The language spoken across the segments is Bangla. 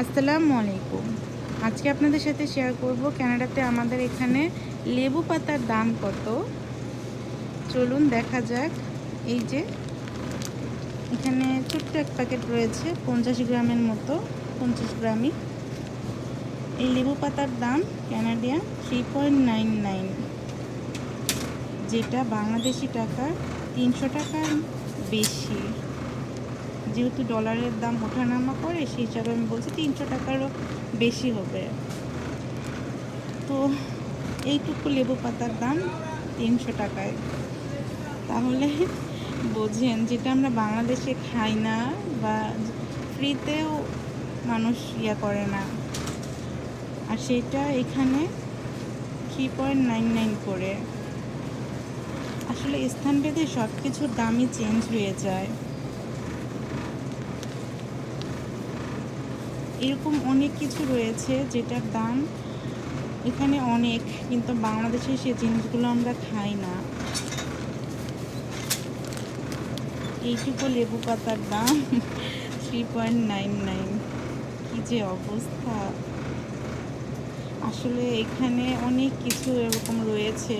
আসসালামু আলাইকুম। আজকে আপনাদের সাথে শেয়ার করব কানাডাতে আমাদের এখানে লেবু পাতার দাম কত? চলুন দেখা যাক। এই যে, এখানে ছোট্ট এক প্যাকেট রয়েছে, পঞ্চাশ গ্রামের মতো, পঞ্চাশ গ্রামই। এই লেবু পাতার দাম Canadian three point nine nine যেটা বাংলাদেশি টাকা, তিনশো টাকার বেশি। যেহেতু ডলারের দাম ওঠানামা করে, সেই হিসাবে আমি বলছি তিনশো টাকারও বেশি হবে। তো এইটুকু লেবু পাতার দাম তিনশো টাকায়। তাহলে বোঝেন, যেটা আমরা বাংলাদেশে খাই না বা ফ্রিতেও মানুষ ইয়া করে না, আর সেটা এখানে থ্রি পয়েন্ট নাইন নাইন করে। আসলে স্থানভেদে সব কিছুর দামই চেঞ্জ হয়ে যায়। এরকম অনেক কিছু রয়েছে যেটার দাম এখানে অনেক, কিন্তু বাংলাদেশে সে জিনিসগুলো আমরা খাই না। এইটুকু লেবু পাতার দাম থ্রি পয়েন্ট নাইন নাইন কী যে অবস্থা। আসলে এখানে অনেক কিছু এরকম রয়েছে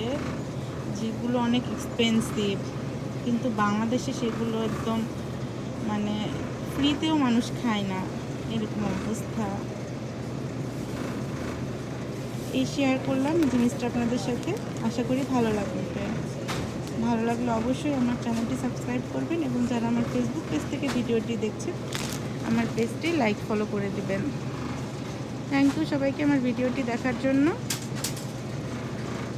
যেগুলো অনেক এক্সপেন্সিভ কিন্তু বাংলাদেশে সেগুলো একদম মানে ফ্রিতেও মানুষ খায় না। এরকম অবস্থা। এই শেয়ার করলাম জিনিসটা আপনাদের সাথে। আশা করি ভালো লাগবে। ভালো লাগলে অবশ্যই আমার চ্যানেলটি সাবস্ক্রাইব করবেন এবং যারা আমার ফেসবুক পেজ থেকে ভিডিওটি দেখছেন, আমার পেজটি লাইক ফলো করে দিবেন। থ্যাংক ইউ সবাইকে আমার ভিডিওটি দেখার জন্য।